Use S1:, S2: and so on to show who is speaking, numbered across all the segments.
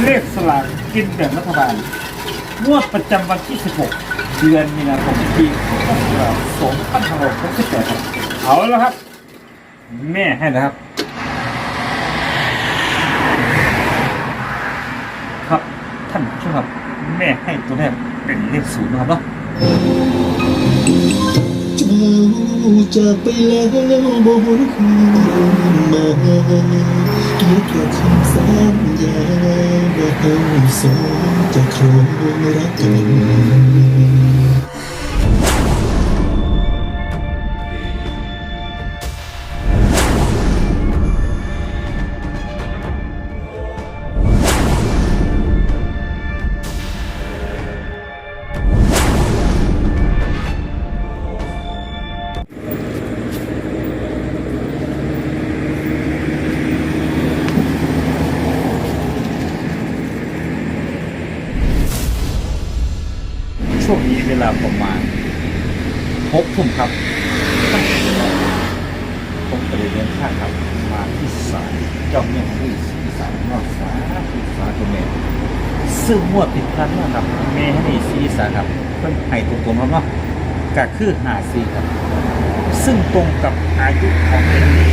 S1: เลขสลากกินแบ่งรัฐบาลงวดประจำวันที่ 16 เดือนมีนาคมปี2568ครับเอาแล้วครับ แม่ให้นะครับ ครับท่านผู้ชมครับ แม่ให้ตัวแรกเป็นเลขศูนย์นะครับเนาะ
S2: จ้าจากไปแล้วบ่หวนคืนมา เกี่าคงสัญญาว่าเราสองจะครองรักกัน
S1: ซึ่งงวดติดกันนะครับแม่ให้ในซีสาครับเพิ่นให้ตรงๆครับเนาะก็คือหาซีครับ ซึ่งตรงกับอายุของแม่นี่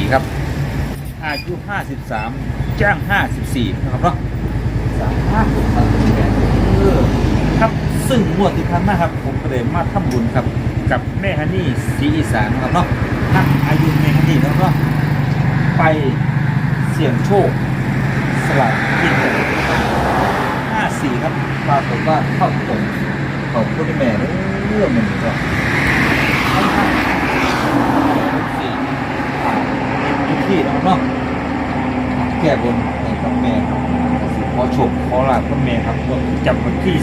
S1: 2514 ครับ อายุ 53 แจ้ง 54 นะครับเนาะสามห้าหกสามแปดเออครับซึ่งงวดที่ผ่านมาครับ ผมก็เลยมาทำบุญครับ กับแม่ฮันนี่สีอีสานนะครับเนาะทั้งอายุแม่ฮันนี่แล้วก็ไปเสี่ยงโชค ลากกินห้าสี่ครับปรากฏว่าเข้าตรงของคุณแม่เรื่องมันก็ค่งสี่อ่าเป็นที่นะครับเนาะแก้บนในพระแม่ครับขอชมขอลาพระแม่ครับวันจำวันที่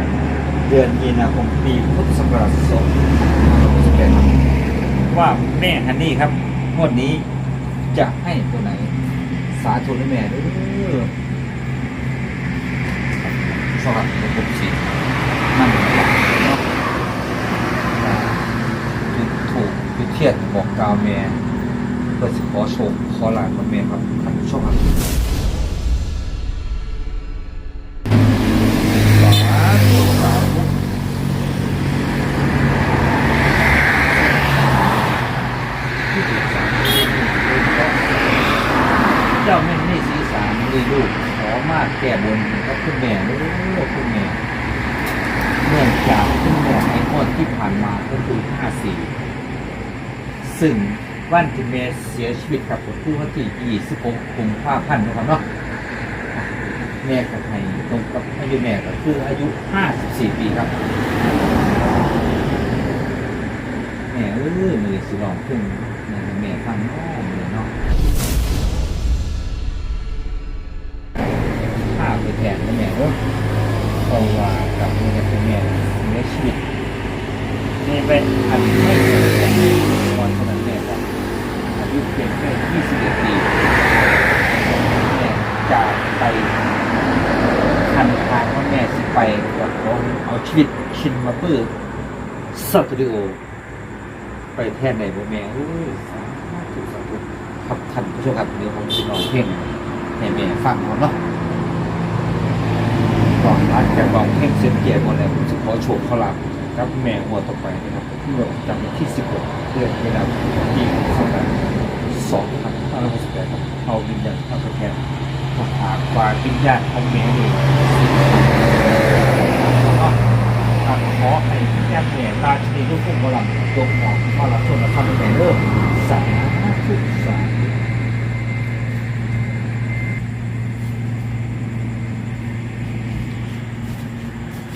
S1: 16 เดือนมีนาคมปีพุทธศักราช2568ว่าแม่ฮันนี่ครับงวดนี้จะให้ตัวไหน สาธุนแม่เด้อสวัสดีผมสินั่นเนาะจุดถูกจุดเทียดบอกกาวแม่เพื่อขอโชคขอลาพระแม่ครับท่านผู้ชมครับสาธุสาธุเจ้าแม่นี่สีสามเลยลูกขอมาแก้บนกับคุณแม่ลูกคุณแม่เนื่องจากคุณแม่ในงวดที่ผ่านมาก็คือห้าสี่ ซึ่งวันที่เมย์เสียชีวิตครับผมคือวันที่ 26กุมภาพันธ์นะครับเนาะแม่กับไทยตรงกับอายุแม่ก็คืออายุ 54 ปีครับแม่เออมือสิลองขึ้นแม่ให้แม่ฟังน้องเลยเนาะข้าไปแทนแม่เด้อเพราะว่ากับแม่กับแม่เสียชีวิตนี่เป็นอันไม่เกิด ยุเพียงแค่21ปีแม่จากไปคันทางว่าแม่สิไปวัดของเอาชีวิตชินมาเปื้อสตูดิโอ ไปแทนในบ่แม่เอ้ยสาธุสาธุครับท่านผู้ชมครับเดี๋ยวผมจะลองเพลงให้แม่ฟังก่อนเนาะก่อนหลังจากลองเพลงเสร็จเกียร์หมดแล้วผมจะขอโชว์ขอลาบครับแม่หัวต่อไปนะครับที่เราจำวันที่16เดือนมีนาคม ปี2568ครับเอาวิญญาณเอาไปแทนถ้าหากว่าวิญญาณของแม่นี่ก็ขอให้วิญญาณแม่ราชินีลูกพุ่งกำลังจงมองมารับชนและข้าพเจ้าเริ่มสาธุสาธุ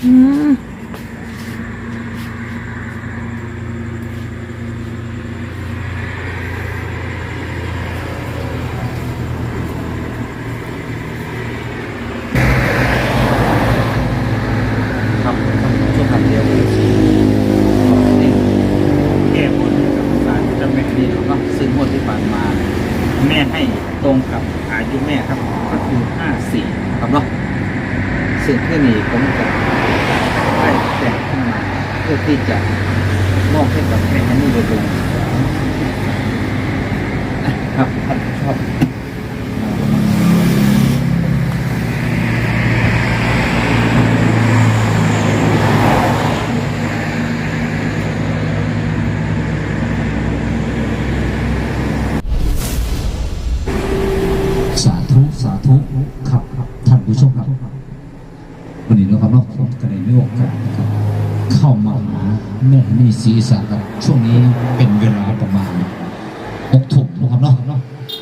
S3: อืม
S1: ครับท่านผู้ชมครับเดี๋ยวผมสิขอให้แก้บนกับสารเจ้าแม่นี่เนาะซึ่งงวดที่ผ่านมา แม่ให้ตรงกับอายุแม่ครับ ก็คือ 54 ครับเนาะซึ่งเพื่อนี้ผมจะได้แต่งขึ้นมาเพื่อที่จะมอบให้กับแม่ฮันนี่โดยตรงครับท่านชอบอ่า สาธุสาธุครับครับท่านผู้ชมครับวันนี้นะครับเนาะผมก็ได้มีโอกาสนะครับเข้ามาหาแม่นี่ศรีสาครับช่วงนี้เป็นเวลาประมาณหกทุ่มนะครับเนาะ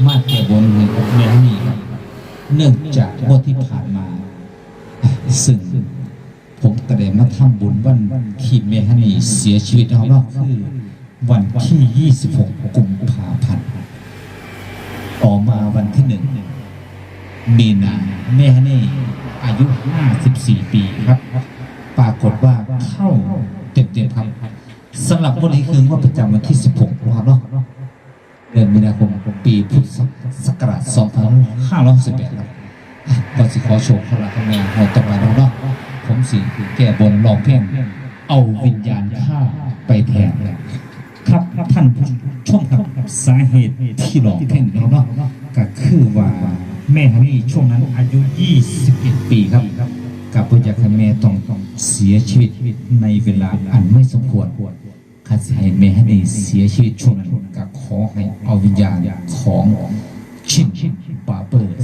S1: มาแก้บนให้กับแม่นี่ครับเนื่องจากงวดที่ผ่านมา ซึ่งผมก็ได้มาทำบุญวันที่แม่ฮันีเสียชีวิตนะครับเนาะคือวันที่ 26 กุมภาพันธ์ต่อมาวันที่หนึ่งมีนาแม่ฮันีอายุ 54 ปีครับ ปรากฏว่าเข้าเต็มๆครับ สำหรับวันนี้คือว่าประจำวันที่ 16นะครับเนาะเดือนมีนาคมปีพุทธศักราช2568ครับก็สิขอโชว์พลังแม่เราต่อมาแล้วเนาะผมสิแก้บนลองเพ่งเอาวิญญาณข้าไปแทนครับท่านผู้ชมครับสาเหตุที่หลอกเพ่งเราเนาะก็คือว่าแม่ฮันนี่ช่วงนั้นอายุ 21 ปีครับ กับพระยาคแม่ต้องเสียชีวิตในเวลาอันไม่สมควร ให้แม่ฮันนี่เสียชีวิตช่วงนั้นก็ขอให้เอาวิญญาณของชินปาเปอร์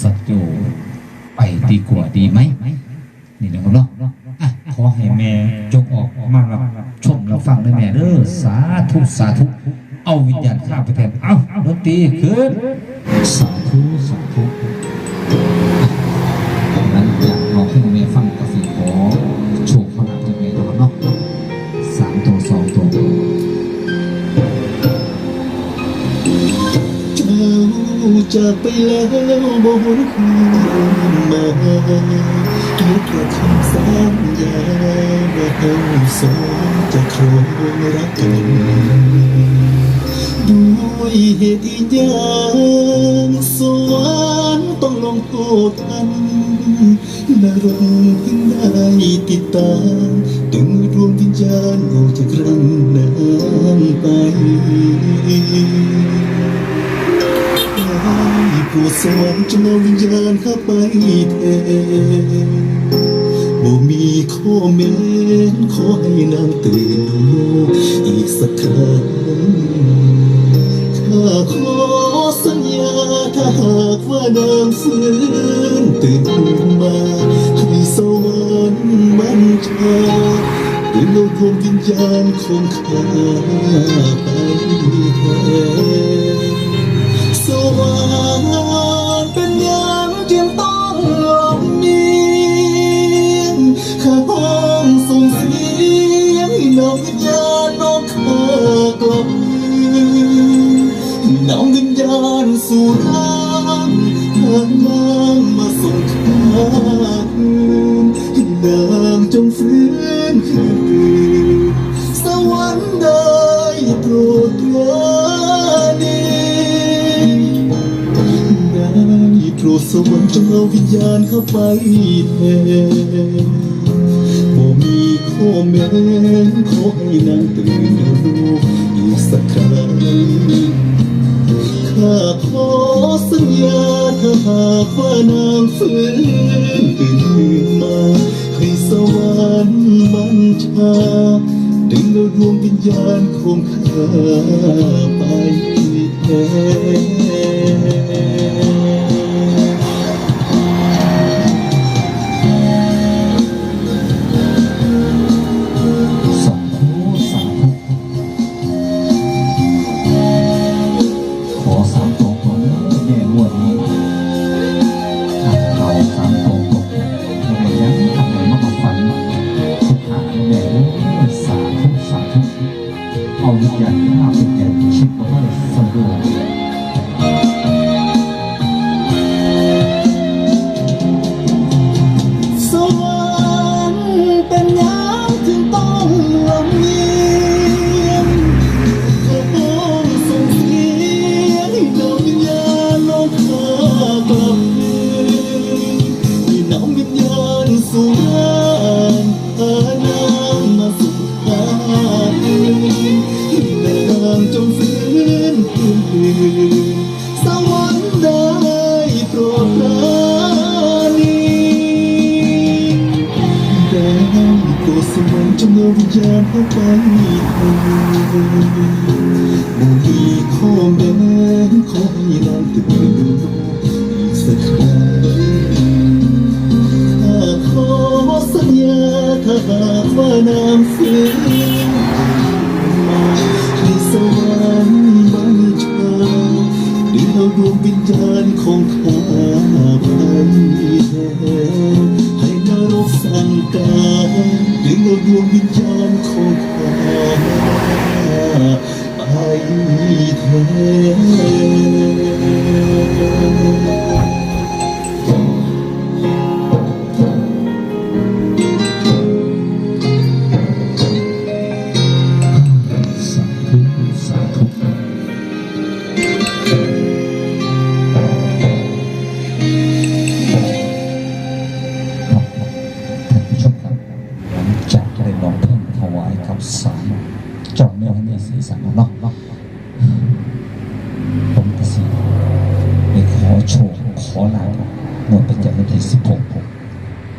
S1: สัตโยไปดีกว่าดีไหมนี่นะครับเนาะอะขอให้แม่จงออกมารับชมรับฟังด้วยแม่เด้อสาธุสาธุเอาวิญญาณข้าไปแทนเอาดนตรีขึ้นสาธุสาธุอะหลังจากเราให้แม่ฟัง จาก
S2: ไปแล้วบ่หวนคืนมาเกี่ยวกับคำสัญญาว่าเราสองจะครองรักกันด้วยเหตุอีกอย่างสวรรค์ต้องลงโทษทันนรกเพิ่งได้ติดตามถึงดวงวิญญาณออกจากร่างน้ำไป ให้ผู้สวรรค์จงเอาวิญญาณเข้าไปแทนบ่มีข้อแม้นขอให้นางตื่นดูโลกอีกสักครั้งข้าขอสัญญาถ้าหากว่านางฟื้นตื่นขึ้นมาให้สวรรค์บัญชาตื่นเอาดวงวิญญาณของข้าไปแทน วรรค์เป็นอย่างจึงต้องหลบเลียงข้าห้องส่งเสียงให้นำวิญญาณน้องข้ากลับคืนนำวิญญาณสู่ร่างหานนางมาส่งข้าคืนให้นางจงฟื้น งเอาวิญญาณเข้าไปแทนบ่มีข้อแม้ขอให้นางตื่นรู้อีกสักครั้งข้าขอสัญญาถ้าหากว่านางฟื้นตื่นขึ้นมาให้สวรรค์บัญชาดึงเอาดวงวิญญาณของข้าไปแทน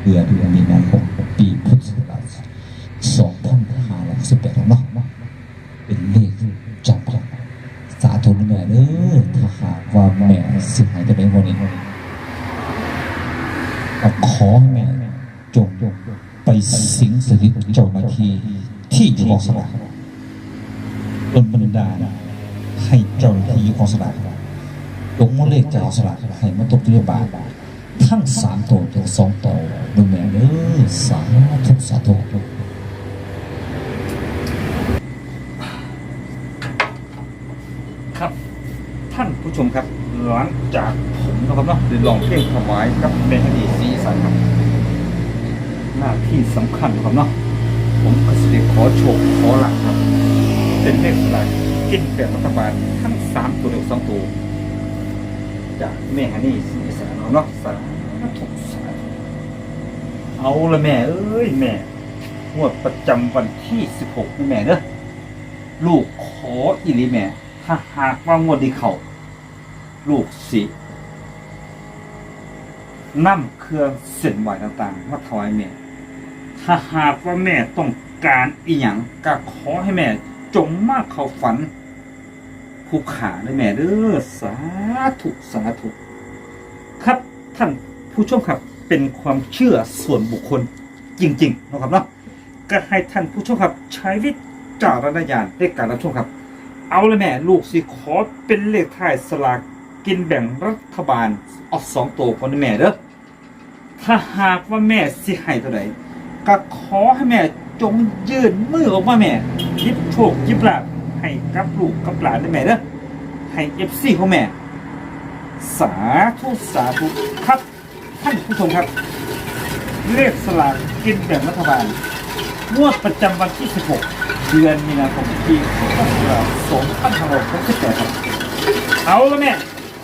S1: ดือนมี
S2: นาคมปีพุท
S4: ธศักราช2518เนาะเป็นเลขจับสาธุนแม่เด้อถ้าหากว่าแม่สิหายจะไปในวันนี้ก็ขอแม่จงไปสิงสถิตเจ้าหน้าที่ที่อยู่กองสลากดลบันดาลให้เจ้าหน้าที่อยู่กองสลากลงมเลขจากกองสลากให้มาตกที่บาท ทั้งสามตัวถึงสองตัวดูแม่เด้อสาธุสาธุ
S1: ครับ ท่านผู้ชมครับ หลังจากผมนะครับเนาะได้ลองเพลงถวายกับแม่ฮันนี่สีสันครับ หน้าที่สำคัญครับเนาะผมก็สิได้ขอโชคขอหลักครับ เป็นเลขสลากกินแบบรัฐบาลทั้งสามตัวเดียวสองตัวจากแม่ฮันนี่สี เนาะสาธุสาธุเอาละแม่ เอ้ยแม่งวดประจำวันที่16นี่แม่เด้อลูกขออีหลีแม่ ถ้าหากว่างวดดีเขาลูกสินำเครื่องเส้นไหวต่างๆมาถวายแม่ ถ้าหากว่าแม่ต้องการอีหยังก็ขอให้แม่ จงมากเขาฝัน ผู้ขาเลยแม่เด้อสาธุสาธุ ครับท่านผู้ชมครับเป็นความเชื่อส่วนบุคคลจริงๆนะครับเนาะก็ให้ท่านผู้ชมครับใช้วิจารณญาณในการรับชมครับ เอาเลยแม่ลูกสิขอเป็นเลขท้ายสลากกินแบ่งรัฐบาลออกสองตัวคนแม่เด้อถ้าหากว่าแม่สิให้เท่าไหร่ก็ขอให้แม่จงยืนมือออกมาแม่ยิบโชคยิบลาภให้กับลูกกับหลานแม่เด้อให้เอฟซีของแม่ สาธุสาธุครับ ท่านผู้ชมครับ เลขสลากกินแบ่งรัฐบาลงวดประจำวันที่ 16 เดือนมีนาคมปีพุทธศักราช2568ครับเอาละแม่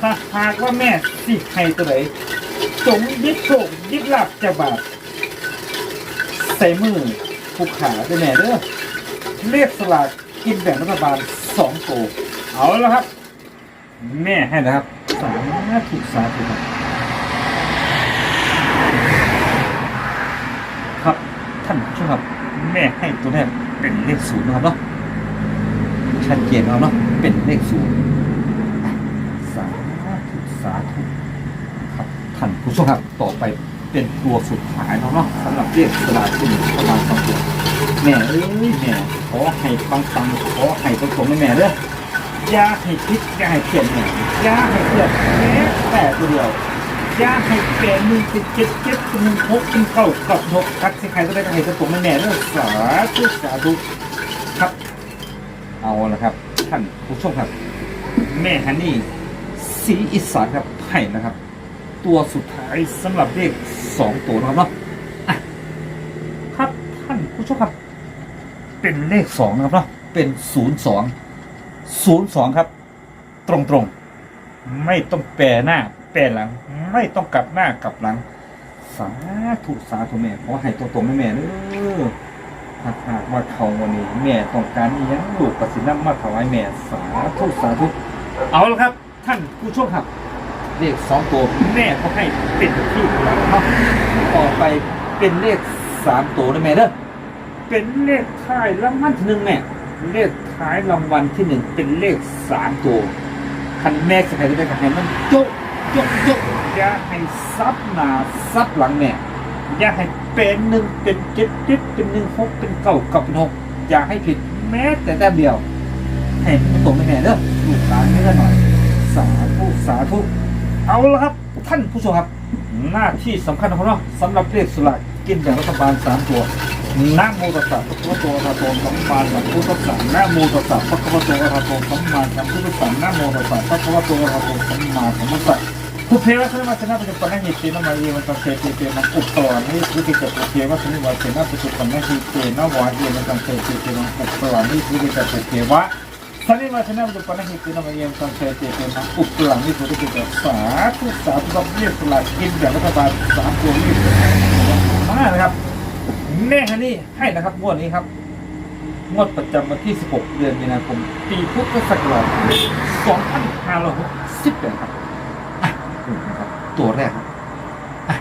S1: ถ้าหากว่าแม่สิให้ตัวไหนจงยึดโชคยึดลาบจะบาทใส่มือผู้ขาด้วยแม่เด้อเรียกสลากกินแบ่งรัฐบาลสองโตวเอาแล้วครับ แม่ให้นะครับ สาธุสาธุครับครับท่านผู้ชมครับแม่ให้ตัวแรกเป็นเลขศูนย์นะครับเนาะชัดเจนแล้วเนาะเป็นเลขศูนย์สาธุสาธุครับท่านผู้ชมครับต่อไปเป็นตัวสุดท้ายเนาะสำหรับเลขสลากที่หนึ่งประมาณสองตัวแม่เอ้ยแม่ขอให้ปังปังๆขอให้ตรงๆให้แม่เด้ออ ยาให้พิษยาให้เปลี่ยนแม่อย่าให้เปลี่ยนแม้แต่ตัวเดียวยาให้แก่หนึ่งเจ็ดเจ็ดเจ็ดหนึ่งหกเป็นเข้ากับนกทักสิใครก็ได้ก็ให้กระผมแม่ๆเด้องสาธุสาธุครับ เอาละครับ ท่านผู้ชมครับ แม่ฮันนี่สีอีสานครับไผ่นะครับ ตัวสุดท้ายสำหรับเลขสองตัวนะครับเนาะครับท่านผู้ชมครับ เป็นเลขสองนะครับเนาะเป็นศูนย์สอง ศูนย์สองครับ ตรงตรงไม่ต้องแปรหน้า แปรหลัง ไม่ต้องกลับหน้ากลับหลัง สาธุสาธุแม่ขอให้ตรงๆแม่แม่เด้อถ้าหากว่าเขาวันนี้ แม่ต้องการอีหยังลูกกสิทธิ์น้ำมาถวายแม่สาธุสาธุเอาละครับ ท่านผู้ชมครับเลขสองตัวแม่เขาให้เป็นที่แล้วครับต่อไปเป็นเลขสามตัวนะแม่เด้อเป็นเลขท้ายรางวัลที่หนึ่งแม่เลข ท้ายรางวัลที่หนึ่งเป็นเลขสามตัวคันแม่จะให้ได้กับให้มันโจ๊ะยกยกอย่าให้ซับหน้าซับหลังแม่อย่าให้เป็นหนึ่งเป็นเจ็ดเจ็ดเป็นหนึ่งหกเป็นเก้ากับเป็นหกอย่าให้ผิดแม้แต่แต้มเดียวให้มันตรงแม่เด้อลูกหลานให้ได้หน่อย สาธุสาธุเอาละครับ ท่านผู้ชมครับ หน้าที่สำคัญนะครับเนาสำหรับเลขสลากกินแบ่งรัฐบาลสามตัว นะโมตัสสะพระพุทธอะระหะโตสัมมาสัมพุทธัสสะนะโมตัสสะพระพุทธอะระหะโตสัมมาสัมพุทธัสสะนะโมตัสสะพระพุทธอะระหะโตสัมมาสัมพุทธัสสะผู้เพวัชนะมาชนะปัจจุบันนี้เตนะมาเยมันตังเตเตเตมังอุปตวานิสุติเกตผู้เพวัชนะวาเสนะปัจจุบันนี้เตนะวาเยมันตังเตเตเตมังอุปตวานิสุติเกตผู้เพวะสันนิวาสนาบุปนหิตินามเยมตังเตเตเตนะอุปหลังนิสุติเกตสาธุสาธุรับเรียกสลากกินแบ่งรัฐบาลสามตัวนี้มากนะครับ แม่ฮันนี่ให้นะครับงวดนี้ครับงวดประจำวันที่ 16 เดือนมีนาคม ปีพุทธศักราช2568ครับอะนี่นะครับ ตัวแรกครับอะ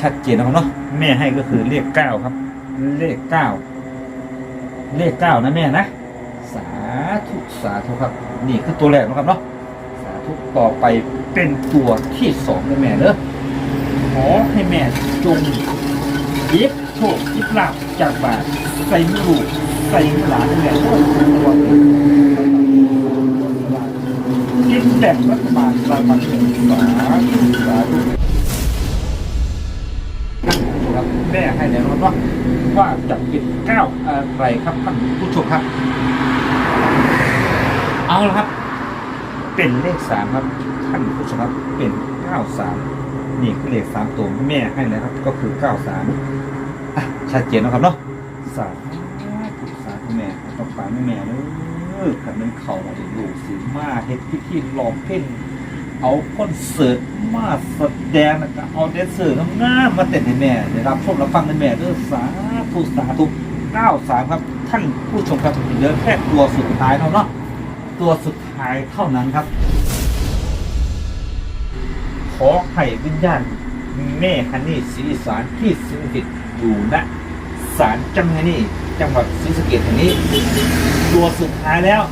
S1: ชัดเจนนะครับเนาะแม่ให้ก็คือเลข9ครับ เลข9เลข9นะแม่นะ สาธุสาธุครับ นี่คือตัวแรกนะครับเนาะสาธุต่อไปเป็นตัวที่สองนะแม่เนอะขอให้แม่จง ยิบโชคยิบลาบจากบาทใส่มือลูกใส่มือหลานนี่แหละโอ้โหตัวกินแบบรัฐบาลรายวันหนึ่งสาธุสาธุครับแม่ให้แล้วนะครับว่าจะเป็นเก้าอะไรครับท่านผู้ชมครับ เอาละครับ เป็นเลขสามครับท่านผู้ชมครับเป็นเก้าสามนี่คือเลขสามตัวแม่ให้แล้วครับ ก็คือเก้าสาม ชัดเจนนะครับเนาะสาธุสาธุแม่ต้องฟังแม่เลยขันเป็นเขามาถึงลูกสิมาเฮ็ดพิธีหลอมเพ่นเอาคอนเสิร์ตมาแสดงแล้วก็เอาแดนเซอร์งามมาเต้นให้แม่ได้รับชมรับฟังในแม่เด้อสาธุสาธุเก้าสามครับ ท่านผู้ชมครับเหลือแค่ตัวสุดท้ายเท่านั้นตัวสุดท้ายเท่านั้นครับ ขอให้วิญญาณแม่ฮันนี่ศรีสารที่สิงสถิตอยู่ณาลจังฮันนี่ จังหวัดศรีสะเกษแห่งนี้ตัวสุดท้ายแล้ว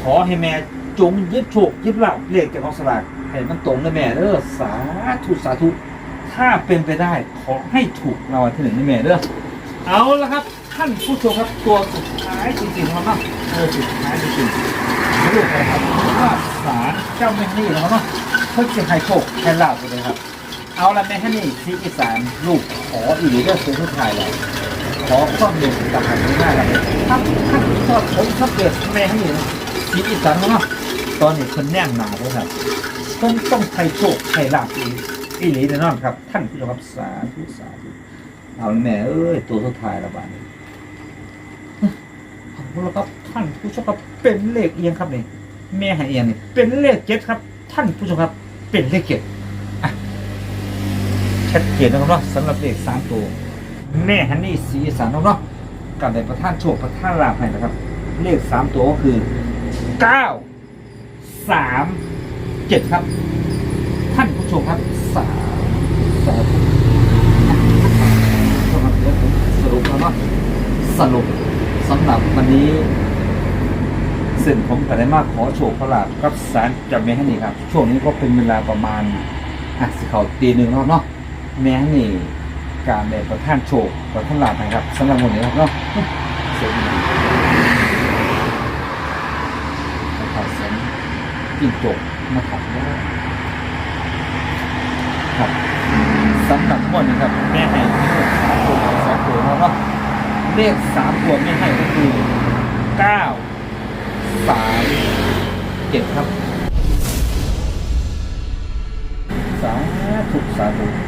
S1: ขอให้แม่จงยึดโชคยึดลาบเลขจากของสลากให้มันตรงนะแม่เด้อสาธุสาธุถ้าเป็นไปได้ขอให้ถูกรางวัลที่หนึ่งนะแม่เด้อเอาละครับ ท่านผู้ชมครับตัวสุดท้ายจริงๆครับเนาะตัวสุดท้ายจริงๆไม่รู้อะไรครับว่าศาลเจ้าแม่นี่นะครับเนาะเพิ่งจะให้โชคให้ลาบไปเลยครับ เอาละแม่ฮันนี่ซีอีสานลูกขออีหลีก็คือทุกทายแล้วขอความเด่นต่างๆหน้าเราท่านท่านทอดผมชอบเกิดแม่ฮันนี่นะซีอีสานเนาะตอนนี้คนแน่นหนาเลยครับต้องต้องให้โชคให้ลาบอีอีหลีแน่นอนครับ ท่านผู้ชมครับสาธุสาธุเอาแม่เอ้ยตัวสุดท้ายละบาดนี้เอาละครับท่านผู้ชมครับเป็นเลขเอียงครับนี่แม่ให้เอียงนี่เป็นเลขเจ็ดครับ ท่านผู้ชมครับเป็นเลขเจ็ด ชัดเจนนะครับเนาะสำหรับเลขสามตัว แม่ฮันนี่สีสานเนาะกับในประท่านโชคประท่านลาภให้นะครับ เลขสามตัวก็คือเก้าสามเจ็ดครับ ท่านผู้ชมครับสามสามสำหรับเดี๋ยวผมสรุปแล้วเนาะสรุปสำหรับวันนี้สิ่งผมก็ได้มาขอโชคพระลาภกับสารจำแม่ฮันนี่ครับ ช่วงนี้ก็เป็นเวลาประมาณอะสิเขาตีหนึ่งแล้วเนาะ แม่ฮันนี่การได้ประท่านโชคประท่านลาภนะครับสำหรับวันนี้ครับเนาะเสียงนะครับเสียงจิ้งจกนะครับครับสำหรับวดนี้ครับแม่ให้สามตัวสองตัวเนาะเลขสามตัวแม่ให้ก็คือเก้าสามเจ็ดครับสาธุสาธุ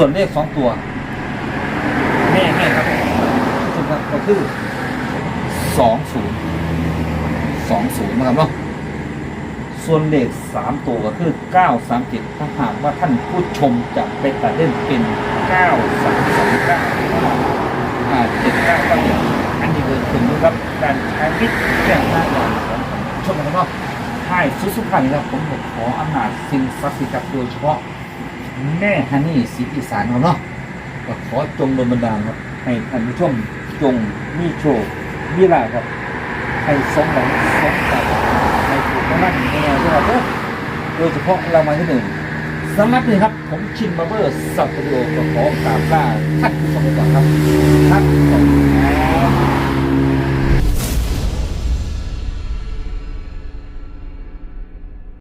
S1: ส่วนเลขสองตัวแม่ให้ครับทุกครับก็คือสองศูนย์สองศูนย์นะครับเนาะส่วนเลขสามตัวก็คือเก้าสามเจ็ดถ้าหากว่าท่านผู้ชมจะไปตัดเล่นเป็นเก้าสามสองเก้าอ่าเจ็ดเก้าก็เจ็ดอันนี้คือถึงนะครับการใช้วิจารณญาณของผู้ชมนะครับเนาะให้สุดสุดท้ายนี้ครับผมขออำนาจสิ่งศักดิ์สิทธิ์ครับโดยเฉพาะ แม่ฮันนี่สีอีสานของเนาะก็ขอจงโดนบันดาลครับ ให้ท่านผู้ชมจงมีโชคมีลาครับ ให้สมหวังสมกับในถูกนั่นในแนวที่เราเด้อโดยเฉพาะรางวัลที่หนึ่งสำหรับนี่ครับ ผมชินมาเบอร์สับตูดิโอก็ขอกราบลาท่านผู้ชมไปก่อนครับครับ